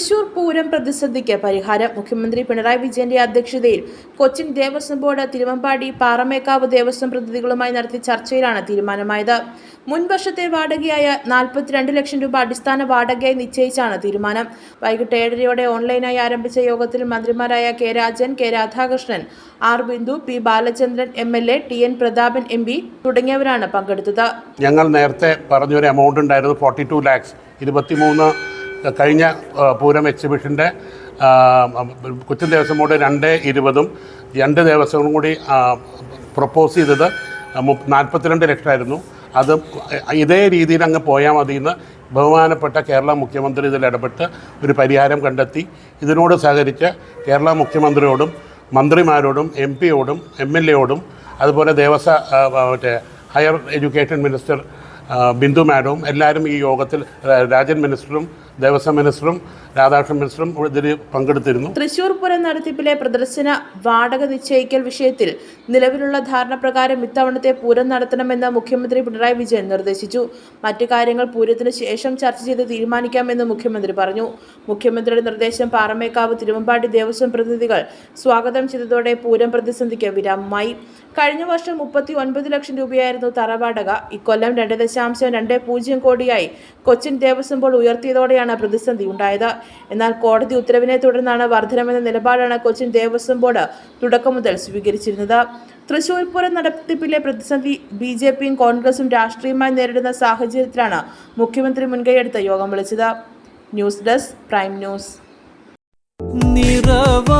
തൃശൂർ പൂരം പ്രതിസന്ധിക്ക് പരിഹാരം. മുഖ്യമന്ത്രി പിണറായി വിജയന്റെ അധ്യക്ഷതയിൽ കൊച്ചിൻ ദേവസ്വം ബോർഡ് തിരുവമ്പാടി പാറമേക്കാവ് ദേവസ്വം പ്രതിനിധികളുമായി നടത്തിയ ചർച്ചയിലാണ് തീരുമാനമായത്. മുൻ വർഷത്തെ വാടകയായ നാൽപ്പത്തിരണ്ട് ലക്ഷം രൂപ അടിസ്ഥാന വാടകയായി നിശ്ചയിച്ചാണ് തീരുമാനം. വൈകിട്ട് ഏഴരയോടെ ഓൺലൈനായി ആരംഭിച്ച യോഗത്തിൽ മന്ത്രിമാരായ K Rajan K Radhakrishnan R Bindu P Balachandran M L A T N Prathapan M P തുടങ്ങിയവരാണ് പങ്കെടുത്തത്. ഞങ്ങൾ നേരത്തെ പറഞ്ഞൊരു എമൗണ്ട് ഉണ്ടായിരുന്നു ഫോർട്ടി ടു ലാക്സ് ഇരുപത്തിമൂന്ന് കഴിഞ്ഞ പൂരം എക്സിബിഷന്റെ കൊച്ചിൻ ദേവസ്വം ബോർഡ് രണ്ട് ഇരുപതും രണ്ട് ദേവസ്വങ്ങളും കൂടി പ്രപ്പോസ് ചെയ്തത് നാൽപ്പത്തിരണ്ട് ലക്ഷമായിരുന്നു. അത് ഇതേ രീതിയിൽ അങ്ങ് പോയാൽ മതി എന്ന് ബഹുമാനപ്പെട്ട കേരള മുഖ്യമന്ത്രി ഇതിൽ ഇടപെട്ട് ഒരു പരിഹാരം കണ്ടെത്തി. ഇതിനോട് സഹകരിച്ച് കേരള മുഖ്യമന്ത്രിയോടും മന്ത്രിമാരോടും എം പിയോടും എം എൽ എയോടും അതുപോലെ ദേവസ്വ മറ്റേ ഹയർ എഡ്യൂക്കേഷൻ മിനിസ്റ്റർ ബിന്ദു മാഡവും എല്ലാവരും ഈ യോഗത്തിൽ രാജൻ മിനിസ്റ്ററും ദേവസ്വം മിനിസ്റ്ററും രാധാകൃഷ്ണൻ മിനിസ്റ്ററും ഇതിൽ പങ്കെടുത്തിരുന്നു. തൃശൂർ പൂരം നടത്തിപ്പിലെ പ്രദർശന വാടക നിശ്ചയിക്കൽ വിഷയത്തിൽ നിലവിലുള്ള ധാരണ പ്രകാരം ഇത്തവണത്തെ പൂരം നടത്തണമെന്ന് മുഖ്യമന്ത്രി പിണറായി വിജയൻ നിർദ്ദേശിച്ചു. മറ്റു കാര്യങ്ങൾ പൂരത്തിന് ശേഷം ചർച്ച ചെയ്ത് തീരുമാനിക്കാമെന്ന് മുഖ്യമന്ത്രി പറഞ്ഞു. മുഖ്യമന്ത്രിയുടെ നിർദ്ദേശം പാറമേക്കാവ് തിരുവമ്പാടി ദേവസ്വം പ്രതിനിധികൾ സ്വാഗതം ചെയ്തതോടെ പൂരം പ്രതിസന്ധിക്ക് വിരാമമായി. കഴിഞ്ഞ വർഷം മുപ്പത്തി ഒൻപത് ലക്ഷം രൂപയായിരുന്നു തറവാടക. ഇക്കൊല്ലം രണ്ട് ദശാംശം രണ്ട് പൂജ്യം കോടിയായി. കൊച്ചിൻ ദേവസ്വം ബോർഡ് ഉയർത്തിയതോടെയാണ് പ്രതിസന്ധി ഉണ്ടായത്. എന്നാൽ കോടതി ഉത്തരവിനെ തുടർന്നാണ് വർധനമെന്ന നിലപാടാണ് കൊച്ചിൻ ദേവസ്വം ബോർഡ് തുടക്കം മുതൽ സ്വീകരിച്ചിരുന്നത്. തൃശൂർ പൂരം നടത്തിപ്പിലെ പ്രതിസന്ധി ബി ജെ പിയും കോൺഗ്രസും രാഷ്ട്രീയമായി നേരിടുന്ന സാഹചര്യത്തിലാണ് മുഖ്യമന്ത്രി മുൻകൈയെടുത്ത് യോഗം വിളിച്ചത്. News desk prime news. നിറവായിന്നവളൊരുങ്ങും